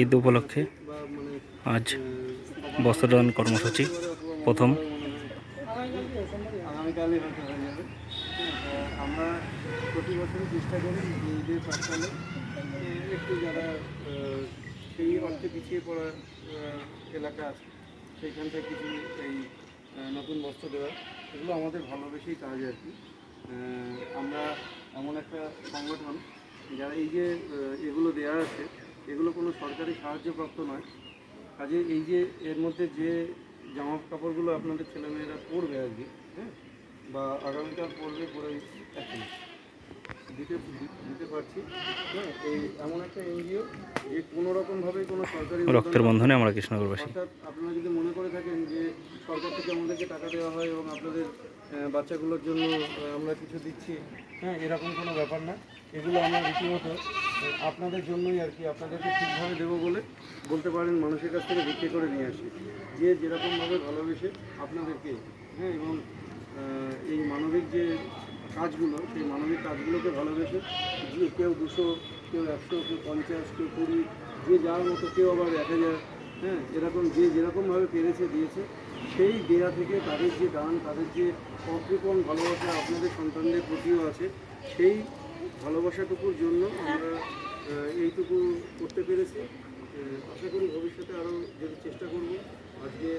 ঈদ উপলক্ষে আজ বস্ত্রদান কর্মসূচি প্রথম। আমরা প্রতি বছরই চেষ্টা করি ঈদের যারা পিছিয়ে এলাকা আছে কিছু এই নতুন বস্ত্র দেওয়া এগুলো আমাদের ভালোবেসেই কাজ আর কি। আমরা এমন একটা সংগঠন, যারা এই যে এগুলো দেওয়া আছে এগুলো কোনো সরকারি সাহায্যপ্রাপ্ত নয়। কাজে এই যে এর মধ্যে যে জামা কাপড়গুলো আপনাদের ছেলেমেয়েরা পরবে আর কি হ্যাঁ বা আগামীকাল পরবে পরে এখন। দিতে দিতে পারছি হ্যাঁ এই এমন একটা এনজিও যে কোনো রকমভাবে কোনো সরকারি রক্তের বন্ধনে আমরা কৃষ্ণনগরবাসী। অর্থাৎ আপনারা যদি মনে করে থাকেন যে সরকার থেকে আমাদেরকে টাকা দেওয়া হয় এবং আপনাদের বাচ্চাগুলোর জন্য আমরা কিছু দিচ্ছি হ্যাঁ এরকম কোনো ব্যাপার না। এগুলো আমরা রীতিমতো আপনাদের জন্যই আর কি আপনাদেরকে ঠিকভাবে দেবো বলে বলতে পারেন, মানুষের কাছ থেকে বিক্রি করে নিয়ে আসি। যে যেরকমভাবে ভালোবেসে আপনাদেরকে হ্যাঁ এবং এই মানবিক যে কাজগুলো, সেই মানবিক কাজগুলোকে ভালোবেসে যে কেউ দুশো, কেউ একশো, কেউ পঞ্চাশ, কেউ কুড়ি, যে যার মতো কেউ আবার এক হাজার হ্যাঁ এরকম যে যেরকমভাবে পেরেছে, দিয়েছে, সেই দেয়া থেকে তাদের যে দান, তাদের যে অকৃপণ ভালোবাসা আপনাদের সন্তানদের প্রতিও আছে, সেই ভালোবাসাটুকুর জন্য আমরা এইটুকু করতে পেরেছি। আশা করি ভবিষ্যতে আরও যদি চেষ্টা করব আজকে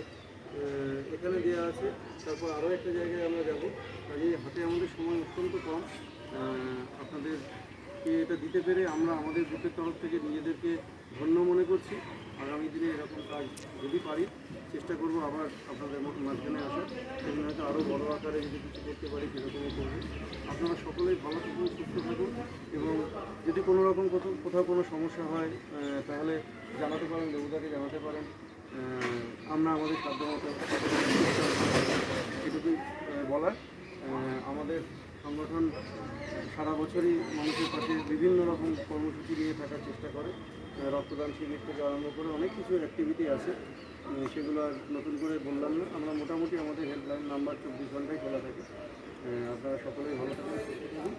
এখানে দেওয়া আছে তারপর আরও একটা জায়গায় আমরা যাব। কাজে হাতে আমাদের সময় অত্যন্ত কম। আহ, আপনাদেরকে এটা দিতে পেরে আমরা আমাদের গ্রুপের তরফ থেকে নিজেদেরকে ধন্য মনে করছি। আগামী দিনে এরকম কাজ যদি পারি, চেষ্টা করব আবার আপনাদের মাঝখানে আসার। সেদিন হয়তো আরও বড় আকারে যদি কিছু করতে পারি, সেরকমই করব। আপনারা সকলেই ভালো থাকুন, সুস্থ থাকুন এবং যদি কোনো রকম কোথাও কোনো সমস্যা হয় তাহলে জানাতে পারেন, দেবুদাকে জানাতে পারেন। আমরা আমাদের সাধ্যমতো এটুকুই সংগঠন সারা বছরই মানুষের পাশে বিভিন্ন রকম কর্মসূচি নিয়ে থাকার চেষ্টা করে। রক্তদান শিবির থেকে আরম্ভ করে অনেক কিছু অ্যাক্টিভিটি আছে। সেগুলো আর নতুন করে বললাম না। আমরা মোটামুটি আমাদের হেল্পলাইন নাম্বার চব্বিশ ঘন্টায় খোলা থাকে। আপনারা সকলেই ভালো থাকুন।